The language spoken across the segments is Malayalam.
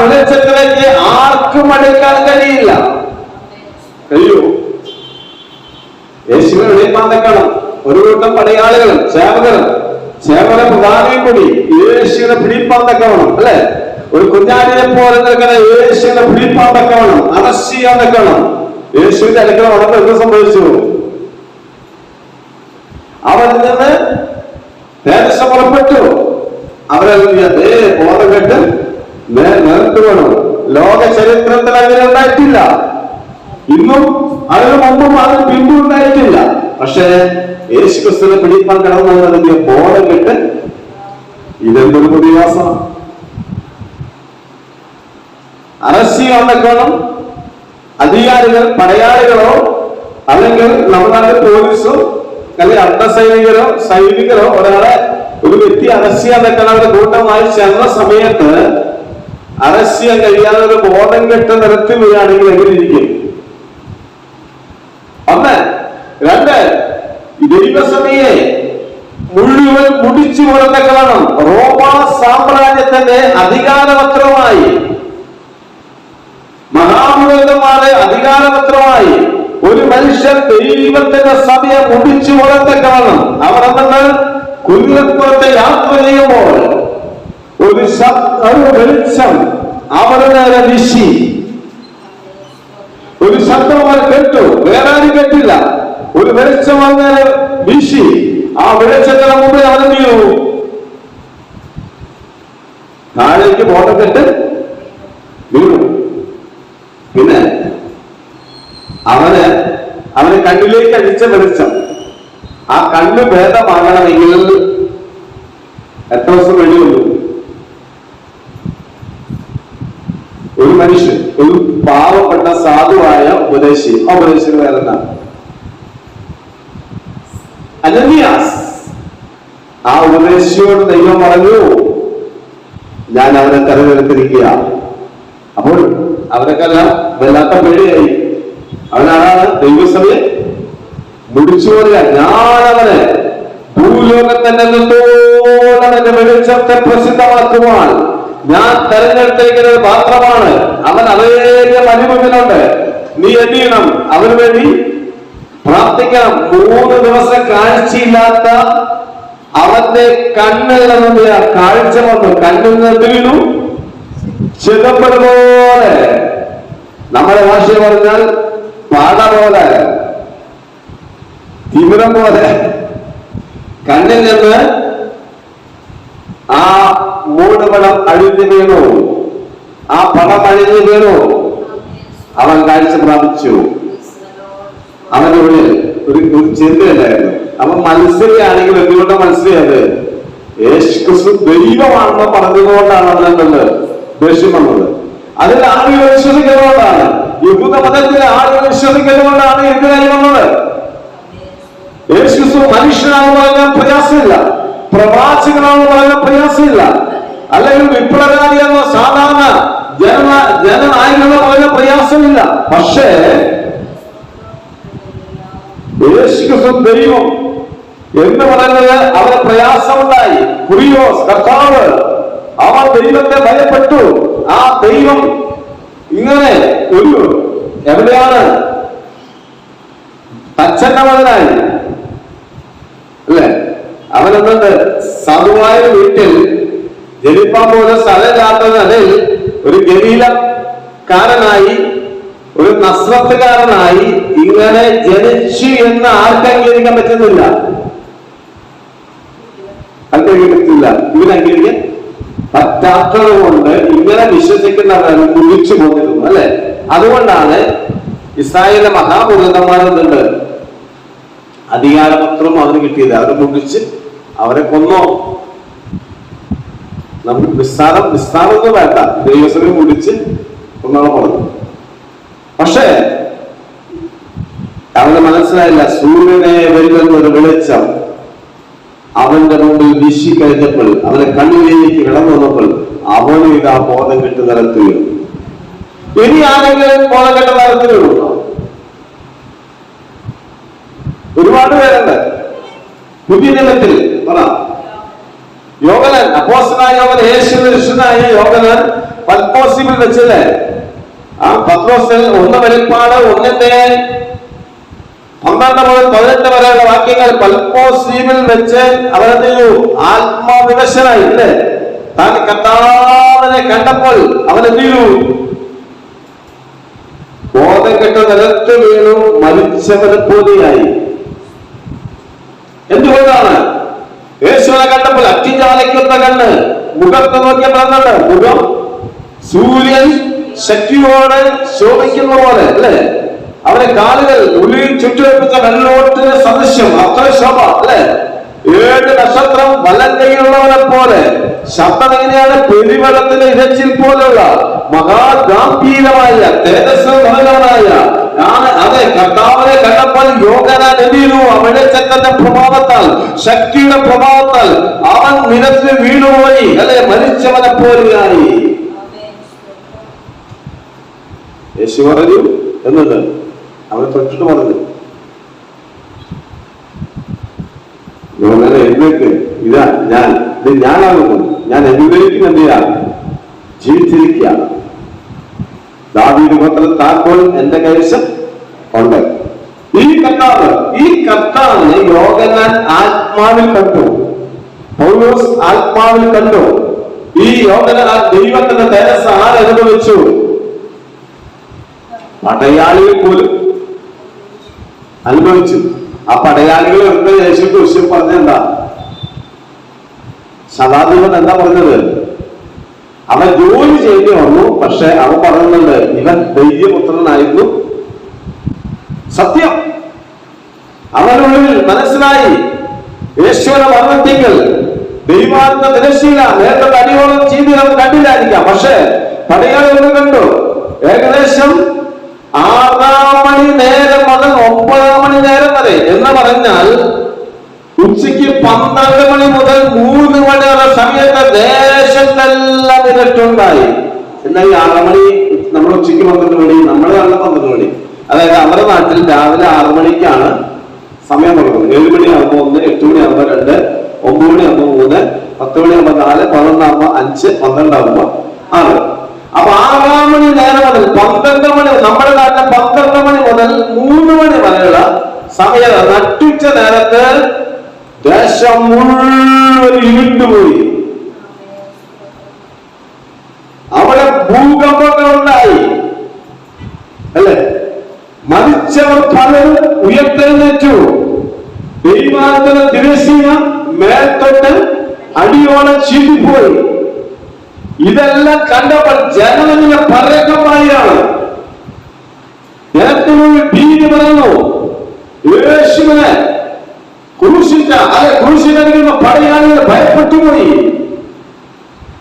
വെളിച്ചത്തിലേക്ക് ആർക്കും അടുക്കാൻ കഴിയില്ല. കഴിയൂ. യേശുവിനെ വെളിപ്പാൻ നിൽക്കണം ഒരു കൂട്ടം പടയാളികളും സേവകരും. സേവന പ്രധാനിയും കൂടി യേശുവിനെ പിടിപ്പാൻ നിൽക്കണം അല്ലെ? ഒരു കുഞ്ഞാലിനെ പോലെ നിൽക്കുന്ന യേശുവിനെ പിടിപ്പാൻ നിൽക്കണം അറസ്റ്റ് ചെയ്യാൻ നിൽക്കണം യേശുവിന്റെ അടുക്കള വളർന്ന് എന്ത് സംഭവിച്ചു? അവരിൽ നിന്ന് പുറപ്പെട്ടു. അവരെല്ലാം അതേ ബോധം കെട്ട് നേർത്തു ലോക ചരിത്രത്തിൽ അങ്ങനെ ഉണ്ടായിട്ടില്ല. ഇന്നും അതിനു മുമ്പും അതിന് പിന്നും ഉണ്ടായിട്ടില്ല. പക്ഷേ യേശു ക്രിസ്തുവിനെ പിടിപ്പാൻ കിടന്നതിന്റെ ബോധം കെട്ട് ഇതെന്തൊരു പ്രതിവാസമാണ് അറസ്റ്റ് ഉണ്ടാക്കണം അധികാരികൾ പടയാളികളോ അല്ലെങ്കിൽ നമ്മുടെ പോലീസോ അല്ലെങ്കിൽ അർദ്ധസൈനികരോ സൈനികരോ ഒരാളെ ഒരു വ്യക്തി അറസ്റ്റ് ചെയ്യാൻ നിൽക്കണം അവരുടെ കൂട്ടമായി ചെന്ന സമയത്ത് അറസ്റ്റ് ചെയ്യാൻ കഴിയാതെ ഒരു ബോധം കെട്ട നിരത്തിൽ വരികയാണെങ്കിൽ എങ്ങനെ ഇരിക്കും? ഒന്ന്. രണ്ട്. ദൈവസമയെ മുഴുവൻ മുടിച്ചു കൊടുത്തക്കണം റോമ സാമ്രാജ്യത്തിന്റെ അധികാരപത്രമായി മഹാമുഖന്മാരെ അധികാരപത്രമായി ഒരു മനുഷ്യൻ ദൈവത്തിന്റെ സഭയെ മുടിച്ചു വളർത്തക്കണം അവർ എന്താണ് കുഞ്ഞുപുറത്തെ യാത്ര ചെയ്യുമ്പോൾ ഒരു ഒരു വെളിച്ചം അവരുടെ നേരെ വീശി ഒരു ശബ്ദം അവർ കേട്ടു. വേറെ ആരും കേട്ടില്ല. ഒരു വെളിച്ചം അങ്ങനെ വീശി ആ വെളിച്ചത്തിന് മുമ്പിൽ അറിഞ്ഞു താഴേക്ക് കെട്ട് വീണു. പിന്നെ അവന് അവന് കണ്ണിലേക്ക് അടിച്ച വെളിച്ചം. ആ കണ്ണ് ഭേദമാകണമെങ്കിൽ എത്ര ദിവസം വേണ്ടി വന്നു ഒരു മനുഷ്യൻ ഒരു പാവപ്പെട്ട സാധുവായ ഉപദേശി ആ ഉപദേശി വേറെന്താണ് ആ ഉപദേശിയോട് ദൈവം പറഞ്ഞു ഞാൻ അവരെ തെരഞ്ഞെടുത്തിരിക്കുക അപ്പോൾ അവരൊക്കെ വല്ലാത്ത പേടിയായി. അവനാണ് ദൈവസഭയെ മുടിച്ചു പറയുക ഞാൻ അവനെ നിന്നോളം എന്റെ വെളിച്ചത്തെ പ്രസിദ്ധമാക്കുവാൻ ഞാൻ തെരഞ്ഞെടുത്തിരിക്കുന്ന ഒരു പാത്രമാണ് അവൻ അതേ അനുഭവത്തിലുണ്ട് നീ എന്ത് ചെയ്യണം? അവന് വേണ്ടി പ്രാർത്ഥിക്കണം. മൂന്ന് ദിവസം കാഴ്ചയില്ലാത്ത അവന്റെ കണ്ണിൽ കാഴ്ച വന്നു. കണ്ണിൽ നിന്ന് വീണു ചിതപ്പത് പോലെ നമ്മുടെ ഭാഷ പറഞ്ഞാൽ പാട പോലെ തിമിരം പോലെ. കണ്ണിൽ നിന്ന് ആ മൂടുപടം അഴിഞ്ഞു വീണു. ആ പടം അഴിഞ്ഞു വീണു. അവൻ കാഴ്ച പ്രാപിച്ചു. അവന്റെ ഉള്ളിൽ ഒരു ഒരു ചിന്തയുണ്ടായിരുന്നു അവൻ മത്സരിയാണെങ്കിൽ എന്തുകൊണ്ട് മത്സരിയത്? യേശു ക്രിസ്തു ദൈവമാണെന്ന് പറഞ്ഞതുകൊണ്ടാണ് അവനെന്തുണ്ട് ദേഷ്യം വന്നത്. അതിൽ ആളുകൾ വിശ്വസിക്കുന്നതുകൊണ്ടാണ് യഹൂദ മതത്തിൽ ആളുകൾ വിശ്വസിക്കുന്നതുകൊണ്ടാണ് എന്തിനായി വന്നത്? യേശു ക്രിസ്തു മനുഷ്യനാണെന്ന് പറയാൻ പ്രയാസമില്ല. പ്രവാചകനാണെന്ന് പറയാൻ പ്രയാസമില്ല. അല്ലെങ്കിൽ വിപ്ലവകാരി എന്ന സാധാരണ ജന ജനനായകളെ പോലെ പ്രയാസമില്ല. പക്ഷേ യേശു ക്രിസ്തു ദൈവം എന്ന് പറയുന്നത് അവന് പ്രയാസമുണ്ടായി. കുറിയോസ് കർത്താവ് അവൻ ദൈവത്തെ ഭയപ്പെട്ടു. ആ ദൈവം ഇങ്ങനെ ഒരു എവിടെയാണ്? അച്ഛന്റെ മകനായി. അല്ലെ? അവൻ എന്തുണ്ട് സാധുവായ വീട്ടിൽ ജനിപ്പാൻ പോലെ സ്ഥലമില്ലാത്തതിനിടയിൽ ഒരു ഗലീലക്കാരനായി ഒരു നസ്രത്തുകാരനായി ഇങ്ങനെ ജനിച്ചു എന്ന് ആർക്ക് അംഗീകരിക്കാൻ പറ്റുന്നില്ല. അംഗീകരിക്കത്തില്ല ഇവൻ അംഗീകരിക്കാൻ പറ്റാത്തത് കൊണ്ട് ഇങ്ങനെ വിശ്വസിക്കുന്നവരാണ് കുതിച്ചു പോന്നിരുന്നു അല്ലെ? അതുകൊണ്ടാണ് ഇസ്രായേലിലെ മഹാപുരോഹിതന്മാരെന്തുണ്ട് അധികാരപത്രം അവന് കിട്ടിയത്. അവരെ മുടിച്ച് അവരെ കൊന്നോ. നമുക്ക് നിസ്സാരം നിസ്സാരമൊന്നും വേണ്ട. ദൈവസഭയെ മുടിച്ച് ഒന്നാളെ പറഞ്ഞു. പക്ഷേ അവന് മനസ്സിലായില്ല സൂര്യനെ വരുന്ന ഒരു വെളിച്ചം അവന്റെ മുമ്പിൽ വീശി കഴിഞ്ഞപ്പോൾ അവനെ കണ്ണിലേക്ക് കിടന്നു വന്നപ്പോൾ അവന് ഇതാ ബോധം കെട്ട് തരത്തിൽ ഇനി ആരെങ്കിലും ബോധം കെട്ട വീണു ഒരുപാട് പേരുണ്ട്. പുതിയ നിലത്തിൽ പറ. യോഗനൻ അപ്പോസ്റ്റലായ യോഗൻ യേശു ശിഷ്യനായ യോഗനൻ പത്മോസ് പത്രോസിൽ വെച്ചല്ലേ ആ പത്മോസിൽ ഒന്ന് വെളിപ്പാട് ഒന്നിന്റെ പന്ത്രണ്ട് മുതൽ പതിനെട്ട് വരെയുള്ള വാക്യങ്ങൾ പത്മോസീമിൽ വെച്ച് അവരെന്ത് ചെയ്തു? ആത്മവിവശനായി. ഇല്ലേ? താൻ കർത്താവിനെ കണ്ടപ്പോൾ അവനെന്ത് ചെയ്യൂ ബോധം കെട്ട് നിലത്ത് വീണു മരിച്ചവനെ പോലെയായി. എന്തുകൊണ്ടാണ്? യേശുവിനെ കണ്ടപ്പോൾ അറ്റിജാലയ്ക്കുന്ന കണ്ണ്. മുഖത്ത് നോക്കിയപ്പോൾ എന്താണ്? മുഖം സൂര്യൻ ശക്തിയോടെ ശോഭിക്കുന്ന പോലെ അല്ലേ? അവരെ കാലുകൾ ഉള്ളിൽ ചുറ്റുവെപ്പിച്ച വെള്ളോട്ടിന് സദൃശ്യം അത്ര ശോഭ അല്ലേ? ഏഴ് നക്ഷത്രം വലം കൈയുള്ളവരെ പോലെ. ശബ്ദം എങ്ങനെയാണ്? പെരുവെള്ളത്തിന്റെ ഇരച്ചിൽ പോലുള്ള മഹാഗാംഭീരമായ തേജസ് ഞാൻ അതെ കർത്താവിനെ കണ്ടപ്പോൾ യോഗനാൻ എന്തിരുന്നു അവിടെ പ്രഭാവത്താൽ ശക്തിയുടെ പ്രഭാവത്താൽ അവൻ നിലത്ത് വീണുപോയി. അല്ലെ? മരിച്ചവനെ പോലെയായി. യേശു പറഞ്ഞു എന്നുണ്ട് അവൻ തൊട്ടിട്ട് പറഞ്ഞു. എഴുന്നേക്ക്. ഇതാ ഞാൻ. ഇത് ഞാനാകുന്നു ഞാൻ എന്നിലേക്കും എന്ത് ചെയ്യാം ജീവിച്ചിരിക്കുക. ദാവീദ് ഗോത്രത്തിൽ താക്കോൽ എന്റെ കൈവശം ഉണ്ട്. ഈ കർത്താവ് ഈ കർത്താവിനെ യോഗനാൻ ആത്മാവിൽ കണ്ടു. പൗലോസ് ആത്മാവിൽ കണ്ടു. ഈ യോഗന ദൈവത്തിന്റെ തേജസ് അനുഭവിച്ചു? പടയാളികൾ പോലും അനുഭവിച്ചു. ആ പടയാളികൾ എടുത്ത യേശു കുറിച്ച് പറഞ്ഞെന്താ? ശതാധിപൻ എന്താ പറഞ്ഞത്? അവൻ ജോലി ചെയ്യേണ്ടി വന്നു പക്ഷെ അവൻ പറയുന്നുണ്ട് ഇവൻ ദൈവപുത്രനായിരുന്നു. സത്യം. അവനുള്ളിൽ മനസ്സിലായി. യേശുവിനെ വർണിക്കൽ ദൈവാത്മ തിരശീല നേരത്തെ അടിയോളം ജീവിതം കണ്ടില്ലായിരിക്കാം. പക്ഷേ പടയാളികൾ കണ്ടു. ഏകദേശം ആറാം മണി നേരം മുതൽ ഒമ്പതാം മണി നേരം വരെ എന്ന് പറഞ്ഞാൽ ഉച്ചയ്ക്ക് പന്ത്രണ്ട് മണി മുതൽ മൂന്ന് മണി വരെ സമയത്ത് ദേശത്തെല്ലാം ഇരട്ടുണ്ടായി. എന്നാൽ ഈ ആറ് മണി നമ്മൾ ഉച്ചയ്ക്ക് പന്ത്രണ്ട് മണി നമ്മൾ കണ്ട പന്ത്രണ്ട് മണി. അതായത് അവരുടെ നാട്ടിൽ രാവിലെ ആറ് മണിക്കാണ് സമയം കൊടുക്കുന്നത് ഏഴ് മണിയാകുമ്പോൾ ഒന്ന് എട്ട് മണിയാകുമ്പോൾ രണ്ട് ഒമ്പത് മണിയാകുമ്പോൾ മൂന്ന് പത്ത് മണിയാകുമ്പോൾ നാല് പതിനൊന്നാകുമ്പോൾ അഞ്ച് പന്ത്രണ്ടാകുമ്പോൾ ആറ്. അപ്പൊ ആറാം മണി നേരം മുതൽ പന്ത്രണ്ട് മണി നമ്മുടെ നാട്ടിലെ പന്ത്രണ്ട് മണി മുതൽ മൂന്ന് മണി വരെയുള്ള സമയം നട്ടുച്ച നേരത്ത് ദേശം മുഴുവൻ ഇരുണ്ടുപോയി അവിടെ ഭൂകമ്പങ്ങൾ ഉണ്ടായി. അല്ലെ? മരിച്ചവർ പലരും ഉയർത്തെഴുന്നേറ്റു. ദൈവാന്തര തിരശീന മേൽത്തൊട്ട് അടിയോടെ ചീറ്റിപ്പോയി. ഇതെല്ലാം കണ്ടപ്പോൾ ജനമെന്ന പരക്കമായാണ് ജനത്തിനുള്ളിൽ ഭീതി പറഞ്ഞു യേശുവിനെ ക്രൂശിച്ച അല്ലെ ക്രൂശിക്കുന്ന പടയാളികൾ ഭയപ്പെട്ടുപോയി.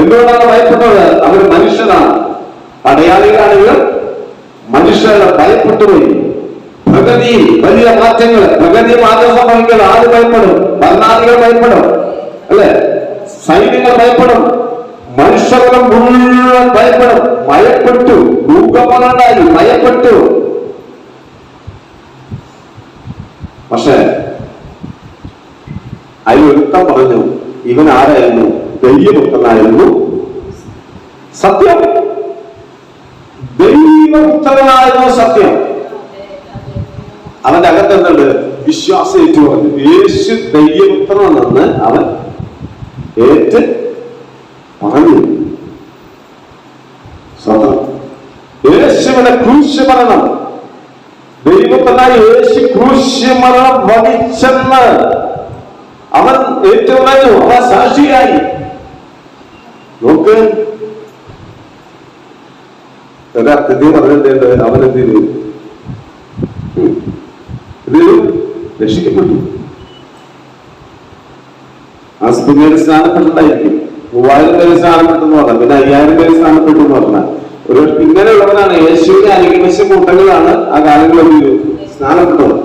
എന്തുകൊണ്ടാണ് ഭയപ്പെട്ടത്? അവർ മനുഷ്യനാണ് പടയാളികളാണെങ്കിൽ മനുഷ്യരുടെ ഭയപ്പെട്ടുപോയി. പ്രഗതി വലിയ മാറ്റങ്ങൾ. പ്രകൃതി മാറ്റം സംഭവിക്കൽ ആര് ഭയപ്പെടും? ഭരണാധികൾ ഭയപ്പെടും. അല്ലെ? സൈനികർ ഭയപ്പെടും. മനുഷ്യർഗം മുഴുവൻ ഭയപ്പെടും. ഭയപ്പെട്ടു. ഭൂകമ്പങ്ങളുണ്ടായി. ഭയപ്പെട്ടു. പക്ഷേ അതിലൊരുത്തം പറഞ്ഞു ഇവൻ ആരായിരുന്നു ദൈവപുത്രനായിരുന്നു സത്യം. ദൈവപുത്രനായിരുന്നു സത്യം. അവന്റെ അകത്ത് എന്തുണ്ട് വിശ്വാസം ഏറ്റു യേശു ദൈവപുത്രനെന്ന് അവൻ ഏറ്റ് പറഞ്ഞു. സ്വതം യേശുവിനെ ക്രൂശ്യമരണം ദൈവത്തിനായി യേശു ക്രൂശ്യമരണം വഹിച്ചെന്ന് അവൻ ഏറ്റുപറഞ്ഞു അവൻ സാക്ഷിയായി. നോക്ക്. ഒരർത്ഥത്തിൽ പറഞ്ഞിട്ടുണ്ട് അവൻ എന്ത് ചെയ്തു. ഇത് രക്ഷിക്കപ്പെട്ടു. ആ പിന്നീട് സ്ഥാനപ്പെട്ടുണ്ടായിരിക്കും മൂവായിരം പേര് സ്നാനപ്പെട്ടെന്ന് പറഞ്ഞാൽ പിന്നെ അയ്യായിരം പേര് സ്നാനപ്പെട്ടു എന്ന് പറഞ്ഞാൽ ഒരു ഇങ്ങനെയുള്ളവരാണ് യേശുവിന്റെ അനുഗമിച്ച കൂട്ടങ്ങളാണ് ആ കാലങ്ങളിൽ സ്നാനപ്പെട്ടത്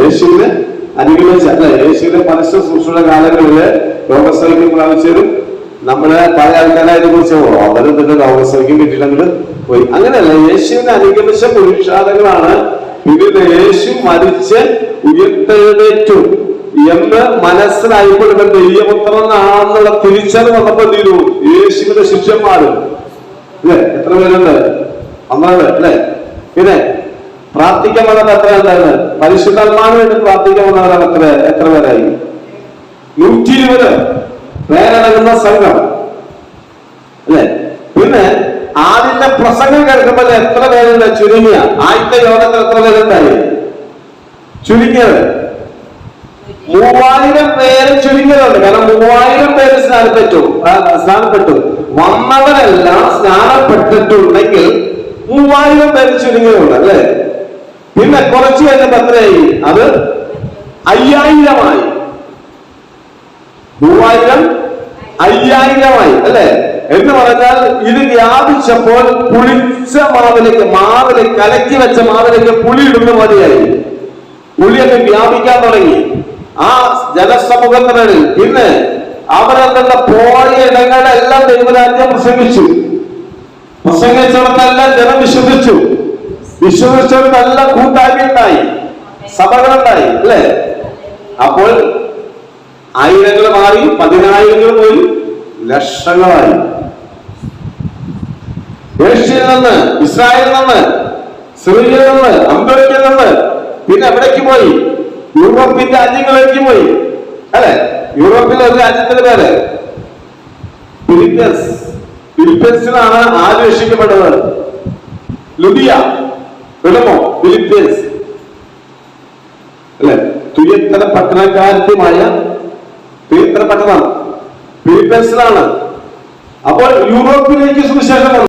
യേശുവിനെ അനുഗമിച്ച അല്ല യേശുവിന്റെ പരസ്യ സൂക്ഷ്മ കാലങ്ങളിൽ ലോകസൈക്യം പ്രാപിച്ചവരും നമ്മളെ പല ആൾക്കാരായിട്ട് കുറിച്ച് അവരും തന്നെ ലോകസൈക്യം കിട്ടിയില്ലെങ്കിൽ പോയി. അങ്ങനെയല്ല യേശുവിനെ അനുഗമിച്ച പുരുഷാദങ്ങളാണ് പിന്നീട് യേശു മരിച്ച് ഉയർത്തെഴുന്നേറ്റു. എന്ന് മനസ്സിലായപ്പോൾ ഇവൻ ദൈവപുത്രനാണെന്നുള്ള തിരിച്ചറിവ് വന്നപ്പോൾ എന്ത് ചെയ്തു? യേശുവിന്റെ ശിഷ്യന്മാരും. അല്ലേ എത്ര പേരുണ്ട്? പന്ത്രണ്ട് അല്ലേ? പിന്നെ പ്രാർത്ഥിക്കാൻ വന്നത് എത്ര ഉണ്ടായിരുന്നു പരിശുദ്ധാത്മാവിന് വേണ്ടി പ്രാർത്ഥിക്കാൻ വന്നവരാണ് എത്ര? എത്ര പേരായി? നൂറ്റി ഇരുപത് പേരടങ്ങുന്ന സംഘം. അല്ലേ? പിന്നെ ആദ്യത്തെ പ്രസംഗം കേൾക്കുമ്പോൾ എത്ര പേരുണ്ട്? ചുരുങ്ങിയ. ആദ്യത്തെ യോഗത്തിൽ എത്ര പേരുണ്ടായി? ചുരുങ്ങിയത്. മൂവായിരം പേര് ചുരുങ്ങിയതുണ്ട്. കാരണം മൂവായിരം പേര് സ്നാനപ്പെട്ടു. സ്നാനപ്പെട്ടു. വന്നവരെല്ലാം സ്നാനപ്പെട്ടിട്ടുണ്ടെങ്കിൽ മൂവായിരം പേര് ചുരുങ്ങിയതുണ്ട് അല്ലെ? പിന്നെ കുറച്ച് കഴിഞ്ഞപ്പോ എത്രയായി? അത് അയ്യായിരമായി. മൂവായിരം അയ്യായിരമായി അല്ലേ? എന്ന് പറഞ്ഞാൽ ഇത് വ്യാപിച്ചപ്പോൾ പുളിച്ച മാവിലേക്ക് മാവിൽ കലക്കി വെച്ച മാവിലേക്ക് പുളി ഇടുന്ന മതിയായി പുളിയൊക്കെ വ്യാപിക്കാൻ തുടങ്ങി. ആ ജനസമൂഹത്തിനിടയിൽ പിന്നെ തന്നെ പോയ ഇടങ്ങളെല്ലാം ദൈവരാജ്യം പ്രസംഗിച്ചു. പ്രസംഗിച്ചിടത്തെല്ലാം ജനം വിശ്വസിച്ചു. വിശ്വസിച്ചിടത്തെല്ലാം കൂട്ടായ്മ ഉണ്ടായി. സഭകളുണ്ടായി അല്ലേ? അപ്പോൾ ആയിരങ്ങൾ മാറി പതിനായിരങ്ങൾ പോയി ലക്ഷങ്ങളായി. ഏഷ്യയിൽ നിന്ന് ഇസ്രായേലിൽ നിന്ന് സിറിയയിൽ നിന്ന് അമേരിക്കയിൽ നിന്ന് പിന്നെ എവിടേക്ക് പോയി? യൂറോപ്പിന്റെ രാജ്യങ്ങളിലേക്ക് പോയി. അല്ലെ? യൂറോപ്പിലെ ഒരു രാജ്യത്തിന്റെ പേര് ഫിലിപ്പീൻസ്. ഫിലിപ്പീൻസിലാണ് ആര് രക്ഷിക്കപ്പെട്ടത് ലുബിയ വിടുമോ ഫിലിപ്പീൻസ്. അല്ലെ? തുയത്തര പട്ടണക്കാരത്യമായ തുയത്തര പട്ടണം ഫിലിപ്പീൻസിലാണ്. അപ്പോൾ യൂറോപ്പിലേക്ക് സുവിശേഷം